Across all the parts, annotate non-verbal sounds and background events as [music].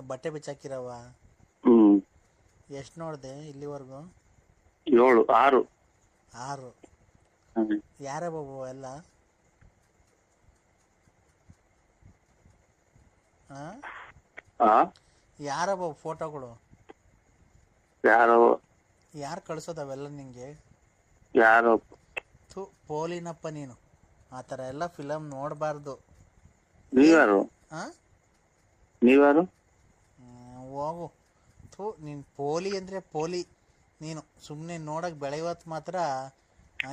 ಬಟ್ಟೆ ಬಿಚ್ಚಾಕಿರವ ಹ್ಮ್. ಎಷ್ಟು ನೋಡಿದೆ ಇಲ್ಲಿವರೆಗೂ? ಏಳು ಆರು. ಆರು. ಹ್ಮ್. ಯಾರ ಬಾಬು ಎಲ್ಲ? ಆ? ಆ? ಯಾರ ಬಾಬು ಫೋಟೋಗಳು? ಯಾರೋ. ಯಾರು ಕಳ್ಸೋದು ಅವೆಲ್ಲ ನಿಂಗೆ? ಯಾರೋ. ಥು ಪೋಲಿನಪ್ಪ ನೀನು. ಆ ಥರ ಎಲ್ಲ ಫಿಲಮ್ ನೋಡಬಾರ್ದು. ನೀವ್ಯಾರು? ಹಾಂ ನೀವ್ಯಾರು? ಹೋಗು. ಥು ನೀನು ಪೋಲಿ ಅಂದರೆ ಪೋಲಿ. ನೀನು ಸುಮ್ಮನೆ ನೋಡೋಕೆ ಬೆಳೆಯೋತ್ತು ಮಾತ್ರ.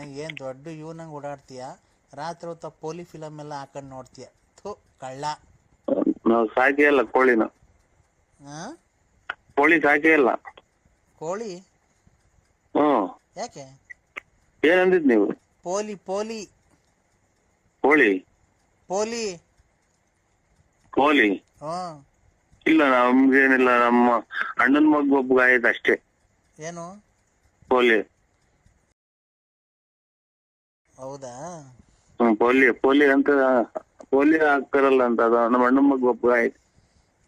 ಏನು ದೊಡ್ಡ ಇವನಂಗೆ ಓಡಾಡ್ತೀಯ? ರಾತ್ರಿ ಹೊತ್ತ ಪೋಲಿ ಫಿಲಮ್ ಎಲ್ಲ ಹಾಕೊಂಡು ನೋಡ್ತೀಯ? ಥು ಕಳ್ಳ. ನಾವು ಸಾಕೇ ಇಲ್ಲ ಕೋಳಿನ. ಹಾಂ ಕೋಳಿ ಸಾಕೇ ಇಲ್ಲ. ಕೋಳಿ? ಹ್ಮ್ ಯಾಕೆ? ಏನಂದಿದ್ ನೀವು? ಪೋಲಿ ಪೋಲಿ. ಕೋಳಿ. ಪೋಲಿ. ಕೋಳಿ. ಹ್ಞೂ. ಇಲ್ಲ ನಮ್ಗೇನಿಲ್ಲ ನಮ್ಮ ಅಣ್ಣನ ಮಗ ಒಬ್ಬ ಆಯ್ತು ಅಷ್ಟೇ. ಏನು? ಪೋಲಿಯೋ. ಹೌದಾ? ಹ್ಮ್ ಪೋಲಿಯೋ ಪೋಲಿ ಅಂತ ಪೋಲಿಯೋ ಹಾಕ್ತಾರಲ್ಲ ಅಂತ ಅದು ನಮ್ಮ ಅಣ್ಣನ ಮಗ ಒಬ್ಬ ಆಯ್ತು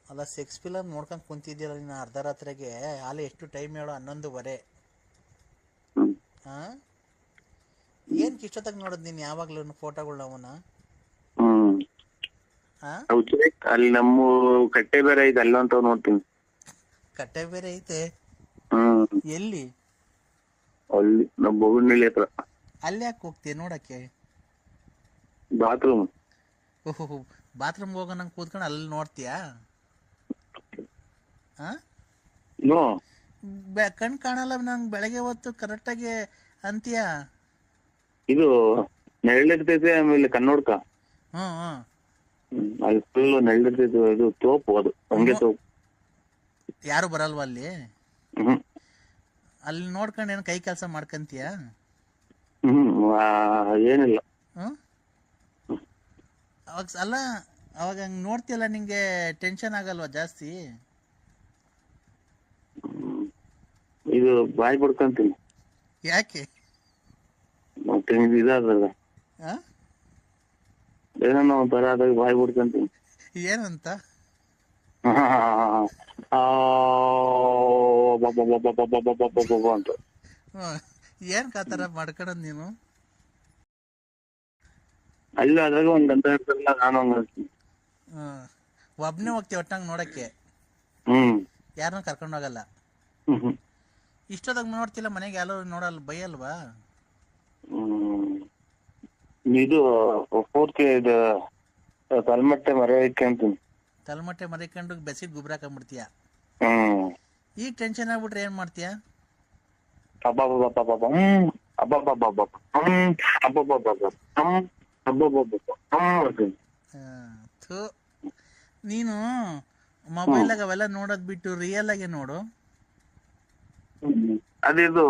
ಅಲ್ಲ ಸೆಕ್ಸ್ ಫಿಲಮ್ ನೋಡ್ಕೊಂಡು ಕುಂತಿದ್ದೀರ ನೀನು ಅರ್ಧ ರಾತ್ರಿಗೆ ಅಲ್ಲಿ ಎಷ್ಟು ಟೈಮ್ ಹೇಳೋ ಹನ್ನೊಂದುವರೆ. ಹಾಂ ಏನು ಇಷ್ಟೊತ್ತಾಗ ನೋಡೋದು ನೀನು ಯಾವಾಗ್ಲೂ ಫೋಟೋಗಳು ಅವನ್ನ? ಹ್ಮ್ ಹಾಂ ಹೌದು ಅಲ್ಲಿ ನಮ್ಮ ಕಟ್ಟೆ ಬೇರೆ ಐತೆ ಅಲ್ಲಂತ ನೋಡ್ತೀನಿ. ಕಟ್ಟೆ ಬೇರೆ ಐತೆ. ಎಲ್ಲಿ? ಅಲ್ಲಿ ನಮ್ಮ ಬೊಗನಳ್ಳಿ ಹತ್ರ. ಅಲ್ಲಿ ಯಾಕೆ ಹೋಗ್ತೀಯ ನೋಡಕ್ಕೆ? ಬಾತ್ರೂಮ್ ಓಹೋ ಬಾತ್ರೂಮ್ ಹೋಗೋಣ ಕೂತ್ಕೊಂಡು ಅಲ್ಲಿ ನೋಡ್ತೀಯಾ? ಹಾಂ? ನೋ. ಬೆ ಕಣ್ ಕಾಣಲ್ಲ ನಂಗೆ ಬೆಳಗ್ಗೆ ಹೊತ್ತು ಕರೆಕ್ಟಾಗಿ ಅಂತೀಯ? ಇದು ನೆರಳಿರ್ತೈತೆ ಆಮೇಲೆ ಕನ್ನೋಡ್ಕ ಹ್ಮ್ ಹ್ಮ್. ಅಲ್ಲಿ ಫುಲ್ ನೆರಳಿರ್ತೈತೆ ಇದು ತೋಪು ಅದು. ಹಂಗೆ ತೋಪು. ಯಾರು ಬರಲ್ವಾ ಅಲ್ಲಿ? ಹ್ಮ್. ಅಲ್ಲಿ ನೋಡ್ಕೊಂಡು ಏನು ಕೈ ಕೆಲಸ ಮಾಡ್ಕಂತೀಯ? ಹ್ಮ್ ಆ, ಏನಿಲ್ಲ. ಹ್ಞೂ ಅವಾಗ ಸ- ಅಲ್ಲ ಅವಾಗ ಹಂಗೆ ನೋಡ್ತೀಯಲ್ಲ ನಿಂಗೆ ಟೆನ್ಷನ್ ಆಗಲ್ವಾ ಜಾಸ್ತಿ? ಹ್ಮ್. ಇದು ಬಾಯಿ ಬಿಡ್ಕೊಂತೀನಿ. ಯಾಕೆ? ಮತ್ತೆ ಇದು ಹಾಂ ಏನೋ ಬರ ಆದಾಗ ಬಾಯಿ ಬಬ್ಬ ಅಂತ ಏನ್ ಕಾತರ ಮಾಡ್ಕೊಳೋದು ನೀನು ಅಲ್ಲ ಅದ್ರಾಗ ಒಂದ್ ಗಂಟೆ ಇರ್ತಾರಲ್ಲ ನಾನು ಹಂಗ ಒಬ್ನೇ ಹೋಗ್ತೀವಿ ಒಟ್ಟಂಗೆ ನೋಡೋಕ್ಕೆ ಹ್ಮ್ ಯಾರನ್ನ ಕರ್ಕೊಂಡು ಹೋಗಲ್ಲ ಹ್ಮ್ ಹ್ಮ್ ಇಷ್ಟೊತ್ತಾಗ ನೋಡ್ತಿಲ್ಲ ಮನೆಗೆ ಯಾರು ನೋಡಲ್ಲ ಬೈಯಲ್ವಾ. ಇದು ಪೂರ್ತಿ ಇದು ತಲ್ಮಟ್ಟೆ ಮರೆಯಕ್ಕೆ ಅಂತೀನಿ ತಲೆಮಟ್ಟೆ ಮರಿಕೊಂಡು ಬೆಸಿಗೆ ಗುಬ್ರ ಹಾಕೊಂಡ್ಬಿಡ್ತೀಯ ಹ್ಮ್ ಈಗ ಟೆನ್ಷನ್ ಆಗ್ಬಿಟ್ರೆ ಏನ್ ಮಾಡ್ತೀಯ ಅಬ್ಬಬ್ಬಬ್ಬಬ್ಬಬ್ಬ. ಹ್ಮ್ ಅಬ್ಬಬ್ಬಬ್ಬಬ್ಬ. ಹ್ಮ್ ಅಬ್ಬಬ್ಬಬ್ಬಬ್ಬ. ಹ್ಮ್ ಅಬ್ಬಬ್ಬಬ್ಬಬ್ಬ. ಹ್ಮ್ ಅಂತೀನಿ. ಥೂ ನೀನು ಮೊಬೈಲ್ ಅವೆಲ್ಲ ನೋಡೋದ್ ಬಿಟ್ಟು ರಿಯಲ್ ಆಗಿ ನೋಡು ಹ್ಮ್. ಅದಿದು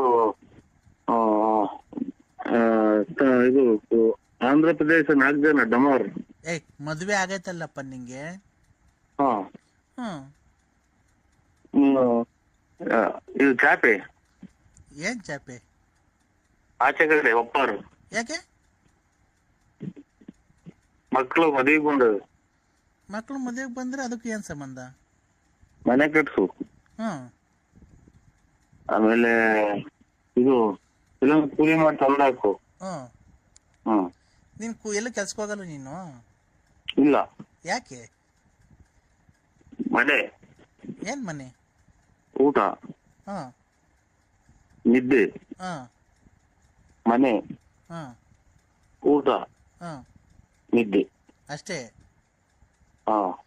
ಆ, ಆ, ತ- ಇದು ಆಂಧ್ರ ಪ್ರದೇಶ ನಾಲ್ಕು ಜನ ಡಮೋರ್. ಏಯ್ ಮದುವೆ ಆಗೈತಲ್ಲಪ್ಪ ನಿಂಗೆ? ಹಾ. ಹ್ಮ್. ಇದು ಚಾಪೆ. ಏನ್ ಚಾಪೆ? ಆಚೆ ಕಡೆ ಒಪ್ಪಾರು. ಯಾಕೆ? ಮಕ್ಕಳು ಮದುವೆಗೆ ಬಂದವು ಮಕ್ಕಳು ಮದುವೆಗೆ ಬಂದ್ರೆ ಅದಕ್ಕೆ ಏನು ಸಂಬಂಧ? ಮನೆ ಕಟ್ಸು. ಹ್ಮ್. ಆಮೇಲೆ ಇದು ಫಿಲಂ ಕೂಲಿ ಮಾಡಿ ತಂದಾಕು ಹ್ಮ್. ಹ್ಮ್. ನೀನು ಕು ಎಲ್ಲೂ ಕೆಲ್ಸಕ್ಕೆ ಹೋಗಲ್ಲ ನೀನು? ಇಲ್ಲ. ಯಾಕೆ? ಮನೆ. ಏನ್ ಮನೆ? ಊಟ. ಹಾ. ನಿದ್ದೆ. ಹಾ. ಮನೆ. ಹಾ. ಊಟ. ಹಾ. ನಿದ್ದೆ. ಅಷ್ಟೇ? ಹಾ.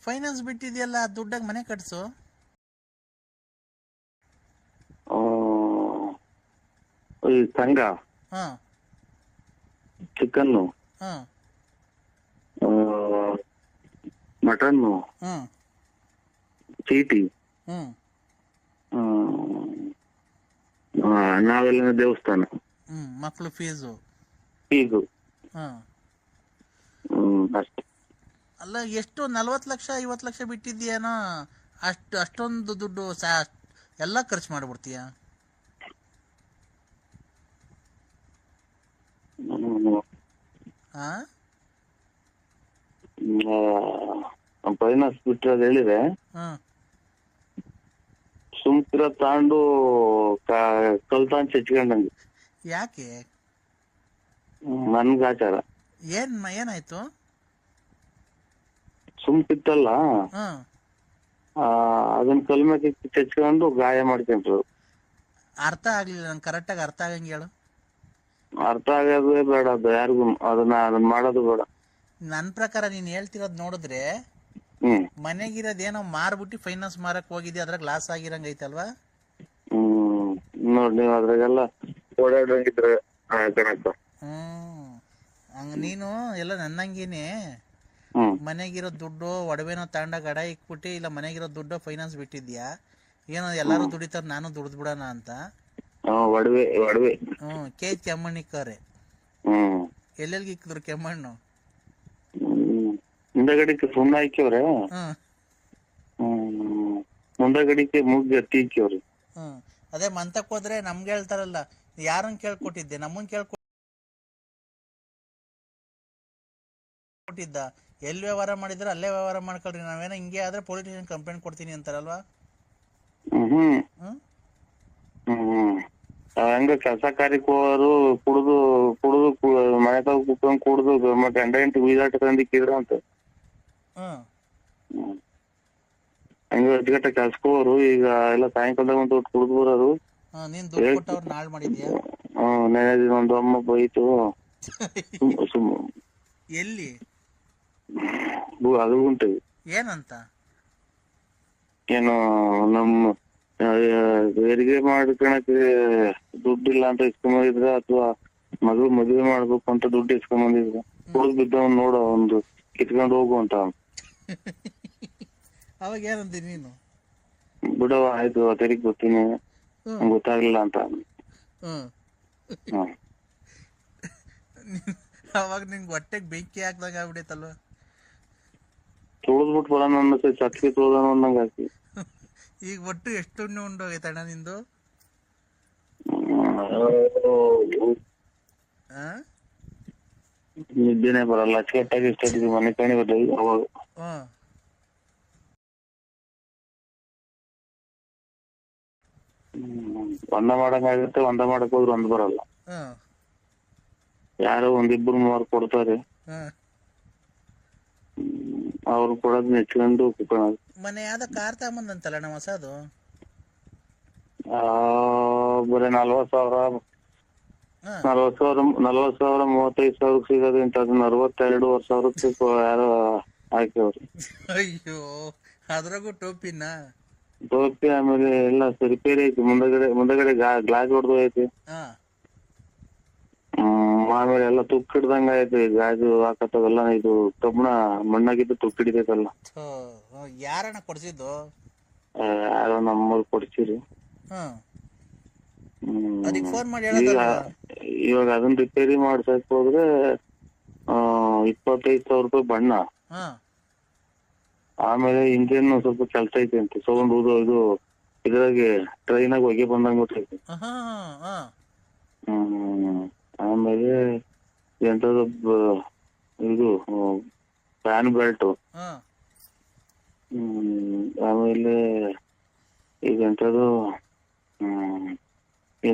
ಫೈನಾನ್ಸ್ ಬಿಟ್ಟಿದೆಯಲ್ಲ ದುಡ್ಡಾಗ ಮನೆ ಕಟ್ಸು. ಆ, ಈ ಸಂಘ. ಹಾಂ. ಚಿಕನ್ನು. ಹಾಂ ಮಟನ್ನು. ಹ್ಞೂ ಚೀಟಿ. ಹ್ಮ್. ಆ, ನಾವೆಲ್ಲ ದೇವಸ್ಥಾನ. ಹ್ಮ್ ಮಕ್ಕಳು ಫೀಸು. ಫೀಸು. ಹಾಂ ಹ್ಮ್ ಅಷ್ಟೇ. ಅಲ್ಲ ಎಷ್ಟು ನಲ್ವತ್ತು ಲಕ್ಷ ಐವತ್ತು ಲಕ್ಷ ಬಿಟ್ಟಿದ್ದೀಯೇನೋ ಅಷ್ಟು ಅಷ್ಟೊಂದು ದುಡ್ಡು ಸಾ ಎಲ್ಲ ಖರ್ಚು ಮಾಡಿಬಿಡ್ತೀಯ? ಹಾಂ ಫೈನಾನ್ಸ್ ಬಿಟ್ಟಿರೋದು ಹೇಳಿದೆ. ಹಾ. ಸುಮ್ಕಿರ ತಾಂಡು ಕಲ್ತಾನ್ ಚಚ್ಕೊಂಡಂಗೆ ಯಾಕೆ? ನನ್ಗ ಆಚಾರ. ಏನ್ ಏನಾಯ್ತು? ಸುಮ್ಕಿತ್ತಲ್ಲ ಆ, ಅದನ್ನ ಕಲ್ಮೆ ಚಚ್ಕೊಂಡು ಗಾಯ ಮಾಡ್ಕೊಂಡ್ರು. ಅರ್ಥ ಆಗ್ಲಿಲ್ಲ ನಂಗೆ ಕರೆಕ್ಟಾಗಿ ಅರ್ಥ ಆಗಂಗೆ ಹೇಳು. ಅರ್ಥ ಆಗೋದೇ ಬೇಡ ಅದು ಯಾರಿಗೂ ಅದನ್ನ ಅದನ್ನ ಮಾಡೋದು ಬೇಡ. ನನ್ನ ಪ್ರಕಾರ ನೀನು ಹೇಳ್ತಿರೋದು ನೋಡಿದ್ರೆ ಮನೆಗಿರೋದ್ ಏನೋ ಮಾರ್ಬಿಟ್ಟು ಫೈನಾನ್ಸ್ ಮಾರಕ್ ಹೋಗಿದ್ಯಾ ಅದ್ರಾಗ ಲಾಸ್ ಆಗಿರಂಗ್ ಐತಲ್ವಾ? ಹ್ಮ್. ನೋಡ್ ನೀವ್ ಅದ್ರಾಗೆಲ್ಲ ಓಡಾಡಂಗಿದ್ರೆ ಕಣಕ್ಕ ಹ್ಮ್. ಹಂಗ ನೀನು ಎಲ್ಲ ನನ್ನಂಗೇನೆ. ಹ್ಮ್. ಮನೆಗಿರೋ ದುಡ್ಡು ಒಡವೆನೋ ತಾಂಡ ಗಡ ಇಕ್ಬಿಟ್ಟಿ ಇಲ್ಲ ಮನೆಗಿರೋ ದುಡ್ಡು ಫೈನಾನ್ಸ್ ಬಿಟ್ಟಿದ್ಯಾ? ಏನೋ ಎಲ್ಲಾರು ದುಡಿತಾರ ನಾನು ದುಡ್ದು ಬಿಡೋಣ ಅಂತ. ಒಡವೆ ಒಡವೆ. ಹ್ಮ್ ಕೆ ಕೆಮ್ಮಣ್ಣಿಕ್ಕವ್ರೆ ಹ್ಮ್. ಎಲ್ಲೆಲ್ಗೆ ಇಕ್ಕಿದ್ರು ಕೆಮ್ಮಣ್ಣು? ಹ್ಮ್ ಹಿಂದಗಡಿಕೆ ಸುಣ್ಣ ಹಾಕ್ಯವ್ರೆ ಹ್ಮ್. ಹ್ಮ್ ಮುಂದಗಡಿಕೆ ಮೂಗ್ ಗಟ್ಟಿ ಹಾಕ್ಯವ್ರಿ ಹ್ಮ್ ಅದೇ ಮಂತಕ್ ಹೋದ್ರೆ ನಮ್ಗೆ ಹೇಳ್ತಾರಲ್ಲ ಯಾರನ್ ಕೇಳ್ಕೊಟ್ಟಿದ್ದೆ ನಮ್ಮನ್ ಕೇಳ್ಕೊಟ್ಟಿದ್ದ? ಎಲ್ಲಿ ವ್ಯವಹಾರ ಮಾಡಿದ್ರೆ ಅಲ್ಲೇ ವ್ಯವಹಾರ ಮಾಡ್ಕೊಳ್ರಿ ನಾವೇನ ಹಿಂಗೆ ಆದ್ರೆ ಪೊಲೀಸ್ ಸ್ಟೇಷನ್ ಕಂಪ್ಲೇಂಟ್ ಕೊಡ್ತೀನಿ ಅಂತಾರಲ್ವಾ? ಹ್ಮ್. ಹ್ಮ್ ಹ್ಮ್. ಹಂಗ ಕೆಲಸ ಕಾರ್ಯಕ್ಕೆ ಹೋಗೋರು ಕುಡ್ದು ಕುಡ್ದು ಮನೆ ತಾವ್ ಕುತ್ಕೊಂಡ್ ಕುಡ್ದು ಮತ್ತೆ ಗಂಡ ಹೆಂಡತಿ ಬೀದಾಟ ತಂದಿಕ್ಕಿದ್ರ ಅಂತ. ಹಂಗ ಅಜ್ಗಟ್ಟ ಕೆಲ್ಸಕ್ಕೆ ಹೋಗೋರು ಈಗ ಎಲ್ಲ ಸಾಯಂಕಾಲದಾಗ ಒಂದು ಹೊತ್ತು ಕುಡ್ದು ಬರೋರು. ಹ್ಮ್ ನೀನ್ ದುಡ್ಡು ಕೊಟ್ಟವ್ರನ್ನ ಹಾಳು ಮಾಡಿದ್ಯಾ? ಹ್ಮ್ ನೆನೆ ದಿನ ಒಂದು ಅಮ್ಮ ಬೈತು. ಸುಮ್ [laughs] ಸುಮ್. ಎಲ್ಲಿ? ಬು- ಅದು ಉಂಟು. ಏನಂತ? ಏನು ನಮ್ಮ ಹೆರಿಗೆ ಮಾಡ್ಕೊಳಕ್ಕೆ ದುಡ್ಡಿಲ್ಲ ಅಂತ ಇಸ್ಕೊಂಬಂದಿದ್ರ ಅಥವಾ ಮಗಳು ಮದುವೆ ಮಾಡ್ಬೇಕು ಅಂತ ದುಡ್ಡು ಇಸ್ಕೊಂಬಂದಿದ್ರ ಹುಡುಗ ಬಿದ್ದವನ್ ನೋಡ ಒಂದು ಕಿತ್ಕೊಂಡು ಹೋಗು ಅಂತ. [laughs] ಅವಾಗ ಏನಂದಿ ನೀನು? ಬಿಡವ ಆಯ್ತು ತೆರಿಗೆ ಗೊತ್ತೀನಿ ಗೊತ್ತಾಗ್ಲಿಲ್ಲ ಅಂತ. [laughs] ಅವಾಗ ನಿಂಗೆ ಹೊಟ್ಟೆಗೆ ಬೆಂಕಿ ಹಾಕ್ದಂಗ ಆಗ್ಬಿಡೈತಲ್ವ? ತುಳಿದ್ಬಿಟ್ಟು ಬರೋಣ ಅನ್ನಿಸ್ತೈತೆ ಸತ್ಗೆ ತುಳ್ದಾನ ಅನ್ನಂಗ್ ಈಗ ಒಟ್ಟು ಎಷ್ಟು ಉಣ್ಣೆ ಉಂಡೋಗೈತಣ್ಣ ನಿಂದು? ಆ? ನಿದ್ದೆನೆ ಬರಲ್ಲ. ಅಚ್ಚುಕಟ್ಟಾಗಿ ಇಷ್ಟೊತ್ತಿಗೆ ಮನೆ ಕಣಿ ಬರ್ತದೆ ಅವಾಗ. ಹ್ಮ್ ಹ್ಮ್. ಒಂದ ಮಾಡಂಗಾಗುತ್ತೆ ಒಂದ ಮಾಡಕ್ ಹೋದ್ರೆ ಒಂದ್ ಬರಲ್ಲ. ಹ್ಮ್ ಯಾರೋ ಒಂದಿಬ್ರು ಮೂವರು ಕೊಡ್ತಾರೆ. ಹ್ಮ್ ಅವ್ರು ಕೊಡೋದ್ ನೆಚ್ಕೊಂಡು ಕುತ್ಕೊಳ್ಳೋದು ಮನೆ ಯಾವ್ದೋ ಕಾರ್ ತಗೊಂಬಂದಂತಲ್ಲ ನಮ್ಮ ಹೊಸದು? ಆ ಬರೀ ನಲ್ವತ್ ಸಾವಿರ. ನಲ್ವತ್ ಸಾವಿರ ನಲ್ವತ್ ಸಾವಿರ ಮೂವತ್ತೈದು ಸಾವಿರಕ್ಕೆ ಸಿಗೋದು ಇಂತ ಅದನ್ನ ಅರವತ್ತೆರಡುವರೆ ಸಾವಿರಕ್ಕೆ ಕೊ- ಯಾರೋ ಹಾಕಿವ್ರಿ ಅಯ್ಯೋ ಅದ್ರಾಗೂ ಟೋಪಿನ? ಟೋಪಿ ಆಮೇಲೆ ಎಲ್ಲ ರಿಪೇರಿ ಐತಿ. ಮುಂದಗಡೆ ಮುಂದಗಡೆ ಗ್ಲಾಸ್ ಹೊಡೆದು ಐತಿ. ಹಾ. ಹ್ಮ್. ಆಮೇಲೆ ಎಲ್ಲ ತುಕ್ ಹಿಡ್ದಂಗ ಐತಿ ಗಾಜು ಹಾಕತ್ತದಲ್ಲ ಇದು ಕಬ್ಬಣ ಮಣ್ಣಾಗಿದ್ದು ತುಕ್ ಹಿಡಿದೈತಲ್ಲ ಹ್ಮ್, ಯಾರಣ್ಣ ಕೊಡ್ಸಿದ್ದು? ಆ, ಯಾರೋ ನಮ್ಮೂರ್ ಕೊಡ್ಸಿರಿ. ಹ್ಮ್ ಹ್ಮ್. ಅದಕ್ಕೆ ಫೋನ್ ಮಾಡಿ ಈಗ ಹೇಳೋದಲ್ವಾ ಇವಾಗ ಅದನ್ನ ರಿಪೇರಿ ಮಾಡ್ಸಕ್ ಹೋದ್ರೆ ಆ ಇಪ್ಪತ್ತೈದು ಸಾವಿರ ರೂಪಾಯಿ ಬಣ್ಣ. ಹ್ಮ್ ಆಮೇಲೆ ಇಂಜಿನ್ ಸ್ವಲ್ಪ ಕೆಲ್ಸ ಐತೆ ಅಂತ ಸೌಂಡ್ ಇದು ಇದು ಇದ್ರಾಗೆ ಟ್ರೈನಾಗ ಹೊಗೆ ಬಂದಂಗ ಗೊತ್ತೈತೆ. ಹ್ಮ್. ಆಮೇಲೆ ಎಂತದು ಇದು ಪ್ಯಾನ್ ಬೆಲ್ಟ್ ಹಾ. ಹ್ಮ್ ಆಮೇಲೆ ಈಗ ಎಂತದು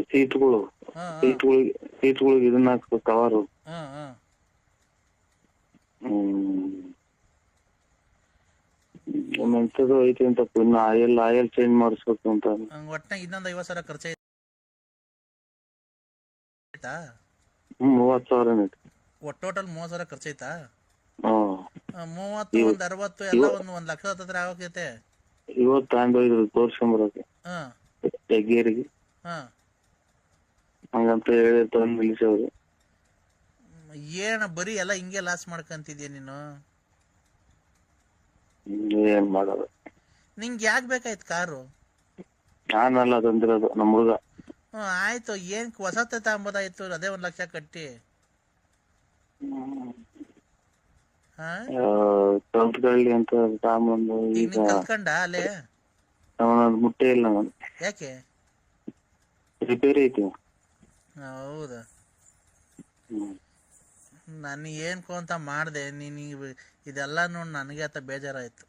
ಸೀಟ್ಗಳು ಹಾ ಸೀಟ್ಗಳಿಗೆ ಸೀಟ್ಗಳಿಗೆ ಇದನ್ನ ಹಾಕ್ಬೇಕು ಕವರು. ಹಾ ಹಾ. ಎಂತದು ಐತಿ ಅಂತ ಇನ್ನು ಆಯಿಲ್ ಆಯಿಲ್ ಚೇಂಜ್ ಮಾಡಿಸ್ಬೇಕು ಅಂತ. ಹಂಗ ಒಟ್ನಾಗ ಇನ್ನೊಂದ್ ಸಾವಿರ ಖರ್ಚು ಆಯ್ತಾ? ಹ್ಮ್ ಮೂವತ್ ಸಾವಿರ ಐತಿ ಒಟ್ಟು ಟೋಟಲ್ ಮೂವತ್ ಸಾವಿರ ಖರ್ಚೈತಾ ಹ್ಮ್ ಆ, ಮೂವತ್ತು ಒಂದ್ ಅರವತ್ತು ಎಲ್ಲ ಒಂದ್ ಒಂದ್ ಲಕ್ಷ ಹತ್ತತ್ರ ಆಗೋಕೈತೆ? ಇವತ್ತು ತಗೊಂಡೋಗಿದ್ರು ತೋರ್ಸ್ಕೊಂಬರಕ್ಕೆ. ಹಾ. ಹೆಗ್ಗೇರಿಗೆ. ಹಾ. ಹಂಗಂತ ಹೇಳಿ ತಂದು ನಿಲ್ಲಿಸವ್ರು. ಏನ ಬರೀ ಎಲ್ಲ ಹಿಂಗೆ ಲಾಸ್ ಮಾಡ್ಕಂತಿದ್ಯ ನೀನು? ಏನ್ ಮಾಡೋದು. ನಿಂಗೆ ಯಾಕೆ ಬೇಕಾಯ್ತು ಕಾರು? ನಾನಲ್ಲ ತಂದಿರೋದು ನಮ್ಮ ಹುಡುಗ. ಹ್ಮ್ ಆಯ್ತು ಏನ್ ಹೊಸತೆ ತಗೊಂಬೋದಾಯ್ತು ಅದೇ ಒಂದ್ ಲಕ್ಷ ಕಟ್ಟಿ. ಹಾ? ಕಲ್ತ್ಕೊಳ್ಳಿ ಅಂತ ತಗೊಂಬಂದು ಈಗ ಈಗ ಕಲ್ತ್ಕೊಂಡ ಅಲ್ಲೇ? ಅವನದು ಮುಟ್ಟೆ ಇಲ್ಲ ನಾನು ಯಾಕೆ? ರಿಪೇರಿ ಐತಿ. ಹೌದಾ? ಹ್ಮ್. ನಾನು ಏನ್ಕೋ ಅಂತ ಮಾಡ್ದೆ ನೀನು ಇದೆಲ್ಲ ನೋಡಿ ನನಗೆ ಆತ ಬೇಜಾರಾಯ್ತು.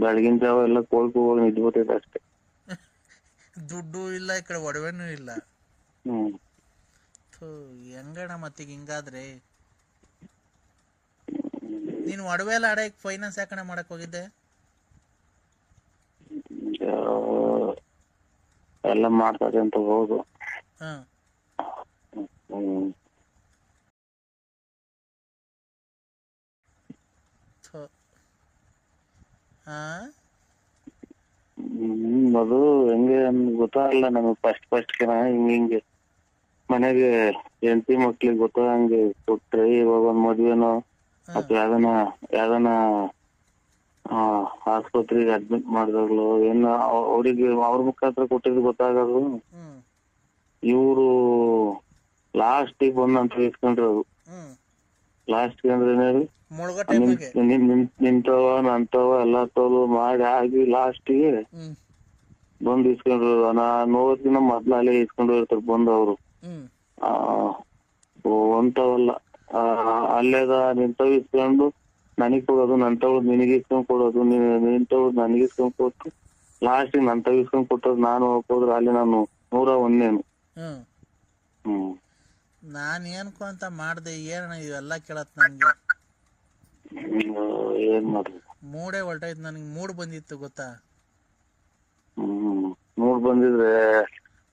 ಬೆಳಗಿನ ಜಾವ ಎಲ್ಲ ಕೋಳ್ಕು ಹೋಗಿ ಅಷ್ಟೇ. ದುಡ್ಡು ಇಲ್ಲ ಈ ಕಡೆ ಒಡವೆನೂ ಇಲ್ಲ. ಹ್ಮ್. ಥು ಹೆಂಗಣ ಮತ್ತೀಗ ಹಿಂಗಾದ್ರೆ? ನೀನು ಒಡವೆ ಎಲ್ಲ ಆಡಕ್ ಫೈನಾನ್ಸ್ ಯಾಕಣ ಮಾಡಕ್ ಹೋಗಿದ್ದೆ? ಎಲ್ಲ ಮಾಡ್ತಾರೆ ಅಂತ ಹೌದು ಹಾಂ. ಹ್ಮ್. ಥು. ಹಾಂ ಹ್ಮ್ ಅದು ಹೆಂಗೆ ಅಂತ ಗೊತ್ತಾಗಲ್ಲ ನಮಗೆ ಫಸ್ಟ್ ಫಸ್ಟ್ ಕೆನ ಹಿಂಗ್ ಹಿಂಗೆ. ಮನೆಗೆ ಹೆಂಡತಿ ಮಕ್ಳಿಗೆ ಗೊತ್ತಾಗಂಗೆ ಕೊಟ್ರೆ ಇವಾಗ ಒಂದ್ ಮದ್ವೆನೋ ಅಥವಾ ಯಾವ್ದನ ಯಾವ್ದನ ಆ ಆಸ್ಪತ್ರೆಗೆ ಅಡ್ಮಿಟ್ ಮಾಡಿದಾಗ್ಲು ಏನ ಅವ್- ಅವ್ರಿಗೆ ಅವ್ರ ಮುಖಾಂತರ ಕೊಟ್ಟಿದ್ ಗೊತ್ತಾಗೋದು. ಇವರು ಇವ್ರು ಲಾಸ್ಟಿಗೆ ಬಂದಂತ ಇಸ್ಕೊಂಡ್ರು ಹ್ಞೂ ಲಾಸ್ಟ್ ಅಂದ್ರೆ ನಿನ್- ನಿಂತವ ನಂತವ ಎಲ್ಲಾ ತೋಲು ಮಾಡಿ ಆಗಿ ಲಾಸ್ಟಿಗೆ ಗೆ ಬಂದ್ ಇಸ್ಕೊಂಡ್ರು. ನಾ ನೋಡೋದ್ಕಿನ ಮೊದ್ಲ ಅಲ್ಲೇ ಇಸ್ಕೊಂಡು ಇರ್ತಾರೆ ಬಂದು ಅವರು. ಒಂತವಲ್ಲ ಆ, ಅಲ್ಲೇದ ನಿಂತವ್ ಇಸ್ಕೊಂಡು ನನಗ್ ಕೊಡೋದು ನಂತವ್ ನಿನಗೆ ಇಸ್ಕೊಂಡ್ ಕೊಡೋದು ನಿಂತವ್ ನನಗೆ ಇಸ್ಕೊಂಡ್ ಕೊಟ್ಟು ಲಾಸ್ಟ್ ನಂತವ್ ಇಸ್ಕೊಂಡ್ ಕೊಟ್ಟದ್ ನಾನು ಹೋಗೋದ್ರ ಅಲ್ಲಿ ನಾನು ನೂರ ಒಂದೇನು. ಹ್ಮ್. ನಾನು ಏನ್ಕೋ ಅಂತ ಮಾಡ್ದೆ ಏನಣ್ಣ ಇವೆಲ್ಲ ಕೇಳತ್ ನನಗೆ ಹ್ಮ್, ಏನ್ ಮಾಡುದು ಮೂಡೇ ಹೊರಟೈತೆ ನನಗೆ ಮೂಡ್ ಬಂದಿತ್ತು ಗೊತ್ತಾ? ಹ್ಮ್ ನೋಡ್ ಬಂದಿದ್ರೆ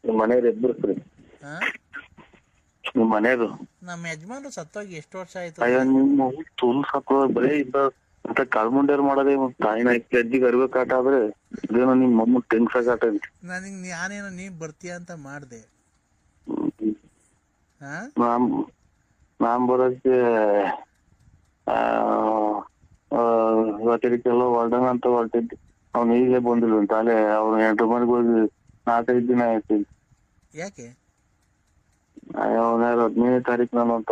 ನಿಮ್ ಮನೆಯವ್ರು ಎಬ್ಬರ್ಸ್ರಿ. ಹಾ? ನಿಮ್ ಮನೆಯವ್ರು. ನಮ್ಮ ಯಜಮಾನ್ರು ಸತ್ತೋಗಿ ಎಷ್ಟು ವರ್ಷ ಆಯ್ತು ಅಯ್ಯೋ ನಿಮ್ಮ ತುಲ್ ಸಾಕು ಬರೀ ಇದ್ದ ಅಂತ ಕಳ್ಮುಂಡ್ಯಾರ್ ಮಾಡೋದೇ ಮತ್ತ್ ತಾಯಿನ ಅಜ್ಜಿಗೆ ಅರಿವೆ ಕಾಟ ಆದ್ರೆ ಇದೇನೋ ನಿಮ್ ಮಮ್ಮ ಟೆನ್ಸ ಕಾಟ ಐತಿ. ನನಗೆ ನಾನೇನೋ ನೀ ಬರ್ತೀಯ ಅಂತ ಮಾಡಿದೆ. ಹಾ ನಾನ್ ನಾನ್ ಬರೋಕ್ಕೆ ಆ ಇವತ್ತಿಗೆಲ್ಲ ಹೊರಡೋಣ ಅಂತ ಹೊರಟಿದ್ದೆ ಅವ್ನು ಈಗಲೇ ಬಂದಿಲ್ಲ ಅಂತ ಅಲ್ಲೇ ಅವ್ನು ಎಂಟು ಮನೆಗೆ ಹೋಗಿ ನಾಲ್ಕೈದು ದಿನ ಆಯ್ತು ಯಾಕೆ ಅವನ ಹದಿನೈದು ತಾರೀಕು ನಾನು ಅಂತ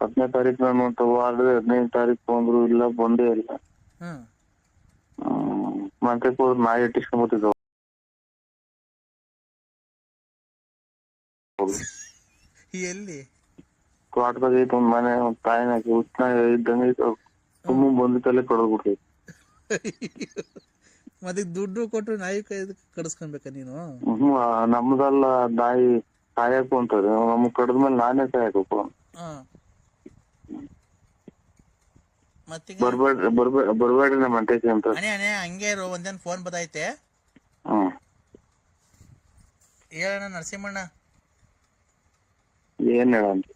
ಹತ್ತನೇ ತಾರೀಕು ನಾನು ಅಂತ ಹೋದ್ರೆ ಹದಿನೈದು ತಾರೀಕು ಬಂದ್ರು ಇಲ್ಲ ಬಂದೇ ಇಲ್ಲ ಹ್ಮ್ ಹ್ಮ್ ಮತ್ತೆ ಹೋದ್ರೆ ನಾಯಿ ಇಟ್ಟಿಸ್ಕೊಂಬತ್ತಿದ್ದವು ಎಲ್ಲಿ? ತೋಟದಾಗ ಐತೆ ಒಂದ್ ಮನೆ ಒಂದ್ ತಾಯಿನ ಉತ್ನ ಇದ್ದಂಗೆ ತುಂಬ ತುಂಬ ತಲೆ ಕಡದ್ಬಿಟ್ಟೈತಿ ಮತ್ತೆ ದುಡ್ಡು ಕೊಟ್ಟು ನಾಯಿ ಕೈ ಕಡಿಸ್ಕೊಬೇಕ ನೀನು? ಹ್ಮ್ ಆ, ನಮ್ದಲ್ಲ ನಾಯಿ ಕಾಯಕು ಅಂತಾರೆ. ನಮ್ಗೆ ಕಡದ್ಮೇಲೆ ನಾನೇ ಕಾಯಕು ಹಾ. ಮತ್ತೀಗ? ಬರ್ಬೇಡ್ರಿ ಬರ್ಬೇಡ ಬರ್ಬೇಡ್ರಿ ನಮ್ಮ ಅಂಟೈತಿ ಅಂತ. ಅಣೆ ಅಣೆ ಹಂಗೆ ಇರು ಒಂದೇನ್ ಫೋನ್ ಬದೈತೆ ಹ್ಮ್. ಹೇಳಣ್ಣ ನರಸಿಂಹಣ್ಣ. ಏನ್ ಹೇಳಂತ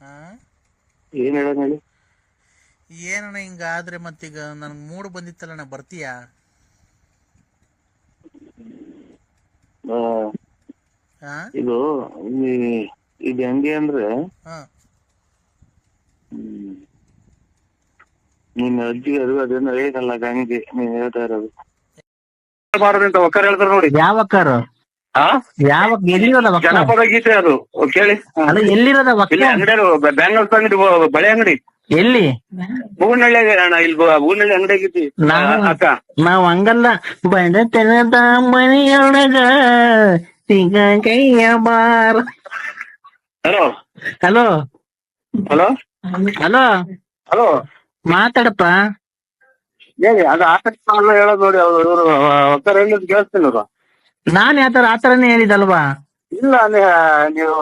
ಹಾ? ಏನ್ ಹೇಳಂಗ್ ಹೇಳಿ? ಏನಣ್ಣ ಹಿಂಗಾದ್ರೆ ಮತ್ತೀಗ ನನ್ಗೆ ಮೂಡ್ ಬಂದಿತ್ತಲ್ಲಣ್ಣ ಬರ್ತೀಯಾ? ಆ, ಹಾ? ಇದು ಈ- ಇದು ಹೆಂಗೆ ಅಂದ್ರೆ ಹಾ. ಹ್ಮ್. ನಿನ್ನ ಅಜ್ಜಿ ಅದು ಅದೇನೋ ಏನಲ್ಲ ಗಂಗೆ ನೀನ್ ಹೇಳ್ತಾ ಇರೋದು. ಬಾರದಂತ ಒಕ್ಕರ್ ಹೇಳ್ತಾರ ನೋಡಿ. ಯಾವ ಅಕ್ಕಾರು ಹಾ ಯಾವ ಎಲ್ಲಿರೋದ ಜನಪದ ಗೀತೆ ಅದು ಕೇಳಿ. ಅದು ಎಲ್ಲಿರೋದ ಇಲ್ಲಿ ಅಂಗಡಿ ಬ್ಯಾಂಗಲ್ಸ್ ಅಂಗಡಿ ಬಳೆ ಅಂಗಡಿ. ಎಲ್ಲಿ? ಹೂನಳ್ಳಿ ಅಣ್ಣ ಇಲ್ಲಿ ಬ- ಹೂನಳ್ಳಿ ಅಂಗಡಿ ನಾವು- ಅಕ್ಕ. ನಾವ್ ಹಂಗಲ್ಲ ಬಡತನದ ಮನೆಯೊಳಗ ಸಿಗ ಕೈಯ ಬಾರ. Hello hello hello hello hello ಮಾತಾಡಪ್ಪ. ಹೇಳಿ ಅದು ಆಸಕ್ತಿ ಹೇಳೋದು ನೋಡಿ ಅವ್ರು ಇವರು ನಾನ್ ಯಾತರ ಆತರನೇ ಹೇಳಿದಲ್ವಾ? ಇಲ್ಲ ನೀವು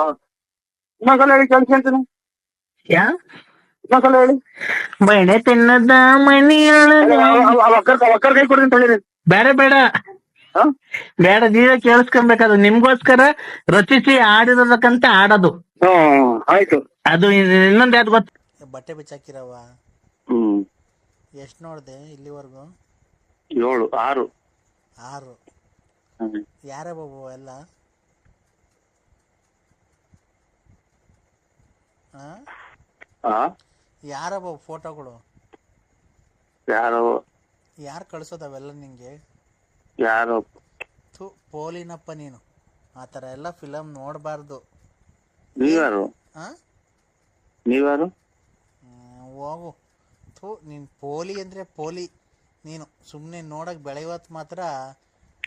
ಇನ್ನೊಂದ್ಸಲ ಹೇಳಿ ಕೇಳಿಸ್ಕೊಂತೀನಿ ಯಾ? ಇನ್ನೊಂದ್ಸಲ ಹೇಳಿ. ಮನೆಯೊಳಗ ಒಕ್ಕರ್ ಒಕ್ಕರ್ ಕೈ ಕೊಡ್ತೀನಿ ಬೇರೆ ಬೇಡ ಬೇಡ. ಬೇಡ ನೀವೇ ಕೇಳಿಸ್ಕೊಬೇಕದು ನಿಮ್ಗೋಸ್ಕರ ರಚಿಸಿ ಆಡಿರೋದಕ್ಕಂತ ಆಡೋದು ಹ್ಮ್ ಆಯ್ತು. ಅದು ಇನ್ನೊಂದ್ ಯಾವ್ದು ಗೊತ್ತ ಬಟ್ಟೆ ಬಿಚ್ಚಾಕಿರವ ಹ್ಮ್. ಎಷ್ಟ್ ನೋಡ್ದೆ ಇಲ್ಲಿವರೆಗೂ? ಏಳು ಆರು. ಆರು. ಯಾರ ಬಾಬು ಎಲ್ಲ? ಯಾರ ಬಾಬು ಫೋಟೋಗಳು? ಯಾರು? ಯಾರು ಕಳಿಸೋದವೆಲ್ಲ ನಿಂಗೆ? ಯಾರು? ಥು ಪೋಲಿನಪ್ಪ ನೀನು. ಆ ಥರ ಎಲ್ಲ ಫಿಲಮ್ ನೋಡಬಾರ್ದು. ನೀವ್ಯಾರು? ಹಾಂ ನೀವ್ಯಾರು? ಹೋಗು. ಥು ನೀನು ಪೋಲಿ ಅಂದ್ರೆ ಪೋಲಿ. ನೀನು ಸುಮ್ಮನೆ ನೋಡಕ್ ಬೆಳೆಯೋತ್ ಮಾತ್ರ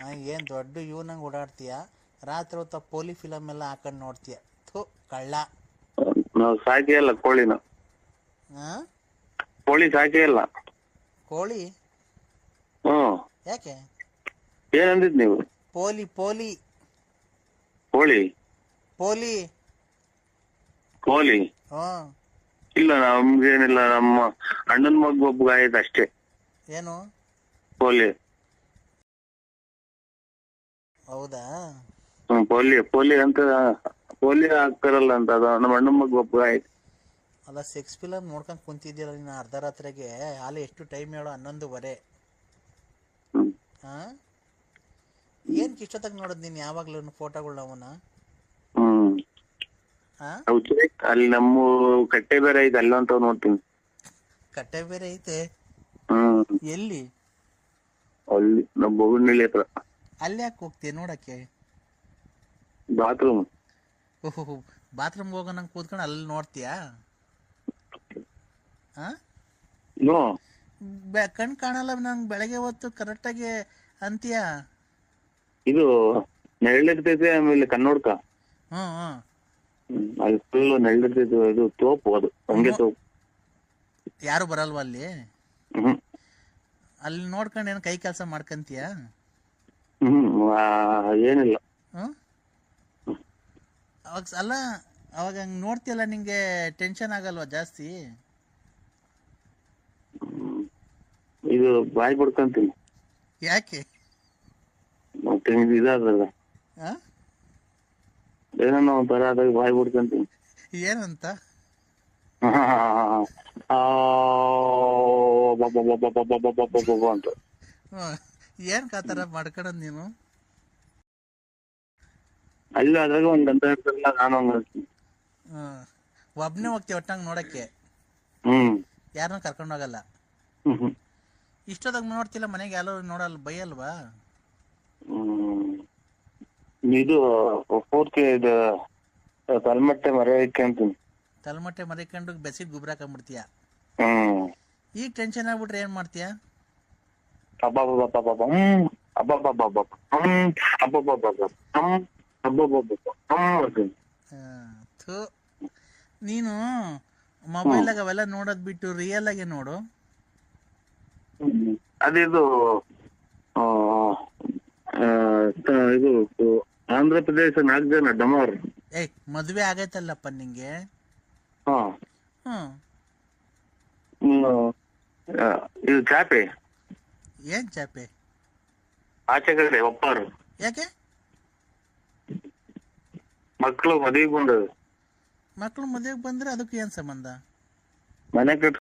ಏನು ದೊಡ್ಡ ಇವನಂಗೆ ಓಡಾಡ್ತೀಯ? ರಾತ್ರಿ ಹೊತ್ತ ಪೋಲಿ ಫಿಲಮ್ ಎಲ್ಲ ಹಾಕೊಂಡು ನೋಡ್ತೀಯ? ಥು ಕಳ್ಳ. ನಾವು ಸಾಕೇ ಇಲ್ಲ ಕೋಳಿನ. ಆ? ಕೋಳಿ ಸಾಕೇ ಇಲ್ಲ. ಕೋಳಿ? ಯಾಕೆ? ಏನಂದಿದ್ ನೀವು? ಪೋಲಿ ಪೋಲಿ. ಕೋಳಿ? ಪೋಲಿ. ಕೋಳಿ? ಹ್ಞೂ. ಇಲ್ಲ ನಮ್ಗೇನಿಲ್ಲ ನಮ್ಮ ಅಣ್ಣನ್ ಮಗ್ ಒಬ್ಬ ಆಯ್ತು ಅಷ್ಟೇ. ಏನು? ಕೋಳಿ ಹೌದಾ? ಹ್ಮ್ ಪೋಲಿಯೋ ಪೋಲಿ ಅಂತ ಪೋಲಿಯೋ ಹಾಕ್ತಾರಲ್ಲ ಅಂತ ಅದು ನಮ್ಮ ಅಣ್ಣ ಮಗ ಒಬ್ಬ ಆಯ್ತು. ಅಲ್ಲ ಸೆಕ್ಸ್ ಫಿಲಮ್ ನೋಡ್ಕೊಂಡು ಕುಂತಿದ್ದೀರ ನೀನು ಅರ್ಧ ರಾತ್ರಿಗೆ? ಅಲ್ಲಿ ಎಷ್ಟು ಟೈಮ್ ಹೇಳೋ ಹನ್ನೊಂದುವರೆ. ಹ್ಮ್. ಹಾಂ ಏನಕ್ಕೆ ಇಷ್ಟೊತ್ತಾಗ ನೋಡೋದು ನೀನು ಯಾವಾಗಲೂ ಫೋಟೋಗಳು ಅವನ್ನ? ಹ್ಮ್. ಹಾಂ ಹೌದು ಅಲ್ಲಿ ನಮ್ಮ ಕಟ್ಟೆ ಬೇರೆ ಐತೆ ಅಲ್ಲಂತ ನೋಡ್ತೀನಿ. ಕಟ್ಟೆ ಬೇರೆ ಐತೆ? ಹ್ಮ್. ಎಲ್ಲಿ? ಅಲ್ಲಿ ನಮ್ಮ ಬೊಗನಳ್ಳಿ ಹತ್ರ. ಅಲ್ಲಿ ಯಾಕೆ ಹೋಗ್ತೀಯ ನೋಡಕ್ಕೆ? ಬಾತ್ರೂಮ್ ಓಹೋ ಬಾತ್ರೂಮ್ ಹೋಗೋ ನಂಗೆ ಕೂತ್ಕೊಂಡು ಅಲ್ಲಿ ನೋಡ್ತೀಯಾ? ಹಾಂ ನೋ ಕಣ್ ಕಾಣಲ್ಲ ನಂಗೆ ಬೆಳಗ್ಗೆ ಹೊತ್ತು ಕರೆಕ್ಟಾಗಿ ಅಂತೀಯ? ಇದು ನೆರಳಿರ್ತೈತೆ ಆಮೇಲೆ ಕನ್ನೋಡ್ಕ ಹ್ಞೂ ಹ್ಞೂ ಅಲ್ಲಿ ಫುಲ್ ನೆರಳಿರ್ತೈತೆ ಇದು ತೋಪು ಅದು ಹಂಗೆ ತೋಪು. ಯಾರು ಬರಲ್ವಾ ಅಲ್ಲಿ? ಅಲ್ಲಿ ನೋಡ್ಕೊಂಡು ಏನು ಕೈ ಕೆಲಸ ಮಾಡ್ಕಂತೀಯ? ಹ್ಮ್ ಆ, ಏನಿಲ್ಲ ಹ್ಞೂ ಅವಾಗ ಸ- ಅಲ್ಲ ಅವಾಗ ಹಂಗೆ ನೋಡ್ತೀಯಲ್ಲ ನಿಂಗೆ ಟೆನ್ಷನ್ ಆಗಲ್ವಾ ಜಾಸ್ತಿ ಹ್ಮ್. ಇದು ಬಾಯಿ ಬಿಡ್ಕೊಂತೀನಿ ಯಾಕೆ ಮತ್ತೆ ಇದು ಇದಾದಲ್ಲ ಹಾಂ ಏನೋ ಬರ ಆದಾಗ ಬಾಯಿ ಬಿಡ್ಕೊಂತೀನಿ ಏನಂತ ಆ, ಬಬ್ಬಬ್ಬಬ್ಬಬ್ಬಬ್ಬಬ್ಬಬ್ಬಬ್ಬ ಅಂತ ಹ್ಞೂ ಏನು ಕಾತರ ಮಾಡ್ಕೊಳೋದು ನೀನು? ಅಲ್ಲ ಅದ್ರಾಗ ಒಂದ್ ಗಂಟೆ ನಾನು ಹಂಗ. ಹ್ಞೂ ಒಬ್ಬನೇ ಹೋಗ್ತೀವಿ ಒಟ್ಟಂಗ್ ನೋಡಕ್ಕೆ? ಹ್ಮ್. ಯಾರನ್ನ ಕರ್ಕೊಂಡು ಹೋಗಲ್ಲ? ಹ್ಮ್ ಹ್ಮ್. ಇಷ್ಟೊತ್ತಾಗ ನೋಡ್ತಿಲ್ಲ ಮನೆಗೆ ಯಾರು ನೋಡಲ್ಲ ಬೈಯಲ್ವಾ? ಹ್ಮ್. ಇದು ಪೂರ್ತಿ ಇದು ತಲ್ಮಟ್ಟೆ ಮರೆಯಕ್ಕೆ ಅಂತೀನಿ ತಲೆಮಟ್ಟೆ ಮರಿಕೊಂಡು ಬೆಸಿಗೆ ಗುಬ್ರ ಹಾಕೊಂಡ್ಬಿಡ್ತೀಯ ಹ್ಮ್. ಈಗ ಟೆನ್ಷನ್ ಆಗ್ಬಿಟ್ರೆ ಏನ್ ಮಾಡ್ತೀಯ. ಹ್ಮ್. ಥೂ ನೀನು ಮೊಬೈಲಾಗ ಅವೆಲ್ಲ ನೋಡೋದ್ ಬಿಟ್ಟು ರಿಯಲ್ ಆಗಿ ನೋಡು. ಅದಿದು ಆ, ಆ, ತ- ಇದು ಆಂಧ್ರ ಪ್ರದೇಶ ನಾಲ್ಕು ಜನ ಡಮಾರ್ ಏಯ್ ಮದುವೆ ಆಗೈತಲ್ಲಪ್ಪ ನಿಂಗೆ ಹಾ ಹಾ ಹ್ಮ್. ಆ, ಇದು ಚಾಪೆ ಏನು ಚಾಪೆ? ಆಚೆ ಕಡೆ ಒಪ್ಪಾರು. ಯಾಕೆ? ಮಕ್ಕಳು ಮದುವೆಗೆ ಬಂದವು ಮಕ್ಕಳು ಮದುವೆಗೆ ಬಂದ್ರೆ ಅದಕ್ಕೆ ಏನು ಸಂಬಂಧ? ಮನೆ ಕಟ್